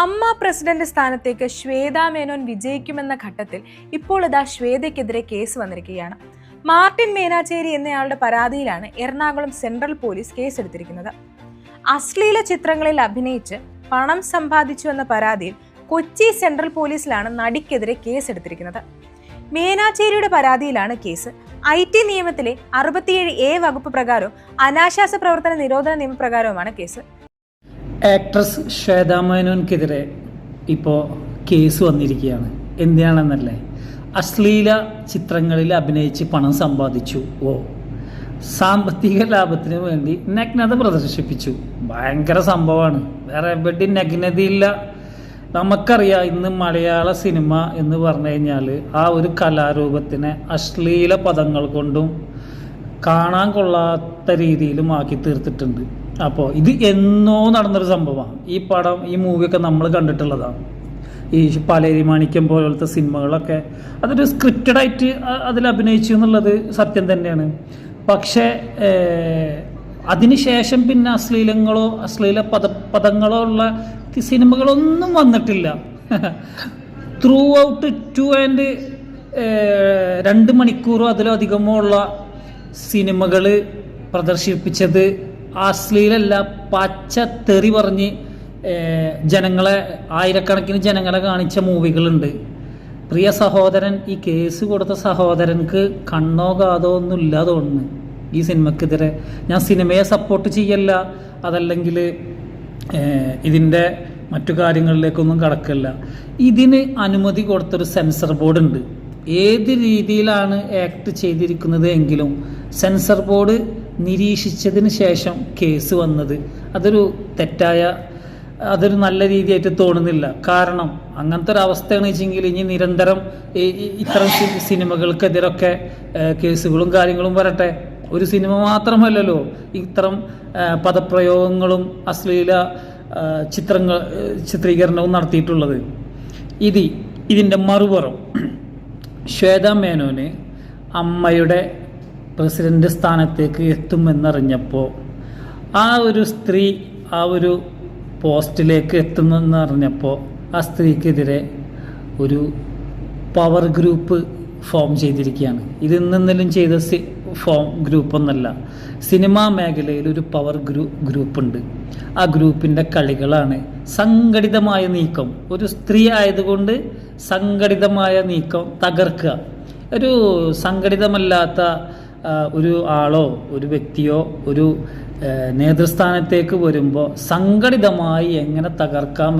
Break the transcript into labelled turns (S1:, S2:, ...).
S1: അമ്മ പ്രസിഡന്റ് സ്ഥാനത്തേക്ക് ശ്വേത മേനോൻ വിജയിക്കുമെന്ന ഘട്ടത്തിൽ ഇപ്പോൾ ഇതാ ശ്വേതയ്ക്കെതിരെ കേസ് വന്നിരിക്കുകയാണ്. മാർട്ടിൻ മേനാച്ചേരി എന്നയാളുടെ പരാതിയിലാണ് എറണാകുളം സെൻട്രൽ പോലീസ് കേസെടുത്തിരിക്കുന്നത്. അശ്ലീല ചിത്രങ്ങളിൽ അഭിനയിച്ച് പണം സമ്പാദിച്ചു എന്ന പരാതിയിൽ കൊച്ചി സെൻട്രൽ പോലീസിലാണ് നടിക്കെതിരെ കേസെടുത്തിരിക്കുന്നത്. മേനാച്ചേരിയുടെ പരാതിയിലാണ് കേസ്. ഐ ടി നിയമത്തിലെ അറുപത്തിയേഴ് എ വകുപ്പ് പ്രകാരവും അനാശാസ പ്രവർത്തന നിരോധന നിയമപ്രകാരവുമാണ് കേസ്.
S2: ആക്ട്രസ് ശ്വേതാ മേനോൻക്കെതിരെ ഇപ്പോൾ കേസ് വന്നിരിക്കുകയാണ്. എന്തിനാണെന്നല്ലേ? അശ്ലീല ചിത്രങ്ങളിൽ അഭിനയിച്ച് പണം സമ്പാദിച്ചു. ഓ. സാമ്പത്തിക ലാഭത്തിന് വേണ്ടി നഗ്നത പ്രദർശിപ്പിച്ചു. ഭയങ്കര സംഭവമാണ്. വേറെ എവിടെ നഗ്നതയില്ല. നമുക്കറിയാം ഇന്ന് മലയാള സിനിമ എന്ന് പറഞ്ഞു കഴിഞ്ഞാൽ ആ ഒരു കലാരൂപത്തിനെ അശ്ലീല പദങ്ങൾ കൊണ്ടും കാണാൻ കൊള്ളാത്ത രീതിയിലും ആക്കി തീർത്തിട്ടുണ്ട്. അപ്പോൾ ഇത് എന്നോ നടന്നൊരു സംഭവമാണ്. ഈ പടം ഈ മൂവിയൊക്കെ നമ്മൾ കണ്ടിട്ടുള്ളതാണ്. ഈ പാലേരി മാണിക്യം പോലത്തെ സിനിമകളൊക്കെ അതൊരു സ്ക്രിപ്റ്റഡ് ആയിട്ട് അതിൽ അഭിനയിച്ചു എന്നുള്ളത് സത്യം തന്നെയാണ്. പക്ഷേ അതിനുശേഷം പിന്നെ അശ്ലീലങ്ങളോ അശ്ലീല പദ പദങ്ങളോ ഉള്ള സിനിമകളൊന്നും വന്നിട്ടില്ല. ത്രൂ ഔട്ട് ടു ആൻഡ് രണ്ട് മണിക്കൂറോ അതിലധികമോ ഉള്ള സിനിമകൾ പ്രദർശിപ്പിച്ചത് അശ്ലീലല്ല പച്ച തെറി പറഞ്ഞ് ജനങ്ങളെ ആയിരക്കണക്കിന് ജനങ്ങളെ കാണിച്ച മൂവികളുണ്ട്. പ്രിയ സഹോദരൻ ഈ കേസ് കൊടുത്ത സഹോദരൻക്ക് കണ്ണോ കാതോ ഒന്നും ഇല്ലാതെ ഈ സിനിമക്കെതിരെ. ഞാൻ സിനിമയെ സപ്പോർട്ട് ചെയ്യല്ല അതല്ലെങ്കിൽ ഇതിന്റെ മറ്റു കാര്യങ്ങളിലേക്കൊന്നും കടക്കില്ല. ഇതിന് അനുമതി കൊടുത്തൊരു സെൻസർ ബോർഡ് ഉണ്ട്. ഏത് രീതിയിലാണ് ആക്ട് ചെയ്തിരിക്കുന്നത് എങ്കിലും സെൻസർ ബോർഡ് നിരീക്ഷിച്ചതിന് ശേഷം കേസ് വന്നത്. അതൊരു തെറ്റായ അതൊരു നല്ല രീതിയായിട്ട് തോന്നുന്നില്ല. കാരണം അങ്ങനത്തെ ഒരു അവസ്ഥയാണ് വെച്ചെങ്കിൽ ഇനി നിരന്തരം ഇത്തരം സിനിമകൾക്കെതിരൊക്കെ കേസുകളും കാര്യങ്ങളും വരട്ടെ. ഒരു സിനിമ മാത്രമല്ലല്ലോ ഇത്തരം പദപ്രയോഗങ്ങളും അശ്ലീല ചിത്രങ്ങൾ ചിത്രീകരണവും നടത്തിയിട്ടുള്ളത്. ഇത് ഇതിന്റെ മറുപുറം. ശ്വേത മേനോന് അമ്മയുടെ പ്രസിഡന്റ് സ്ഥാനത്തേക്ക് എത്തുമെന്നറിഞ്ഞപ്പോൾ ആ ഒരു സ്ത്രീ ആ ഒരു പോസ്റ്റിലേക്ക് എത്തുമെന്ന് അറിഞ്ഞപ്പോൾ ആ സ്ത്രീക്കെതിരെ ഒരു പവർ ഗ്രൂപ്പ് ഫോം ചെയ്തിരിക്കുകയാണ്. ഇത് ഇന്നെന്തെങ്കിലും ചെയ്ത സി ഫോം ഗ്രൂപ്പൊന്നല്ല സിനിമാ മേഖലയിൽ ഒരു പവർ ഗ്രൂ ഗ്രൂപ്പുണ്ട്. ആ ഗ്രൂപ്പിന്റെ കളികളാണ് സംഘടിതമായ നീക്കം. ഒരു സ്ത്രീ ആയതുകൊണ്ട് സംഘടിതമായ നീക്കം തകർക്കുക. ഒരു സംഘടിതമല്ലാത്ത ഒരു ആളോ ഒരു വ്യക്തിയോ ഒരു നേതൃസ്ഥാനത്തേക്ക് വരുമ്പോൾ സംഘടിതമായി എങ്ങനെ തകർക്കാം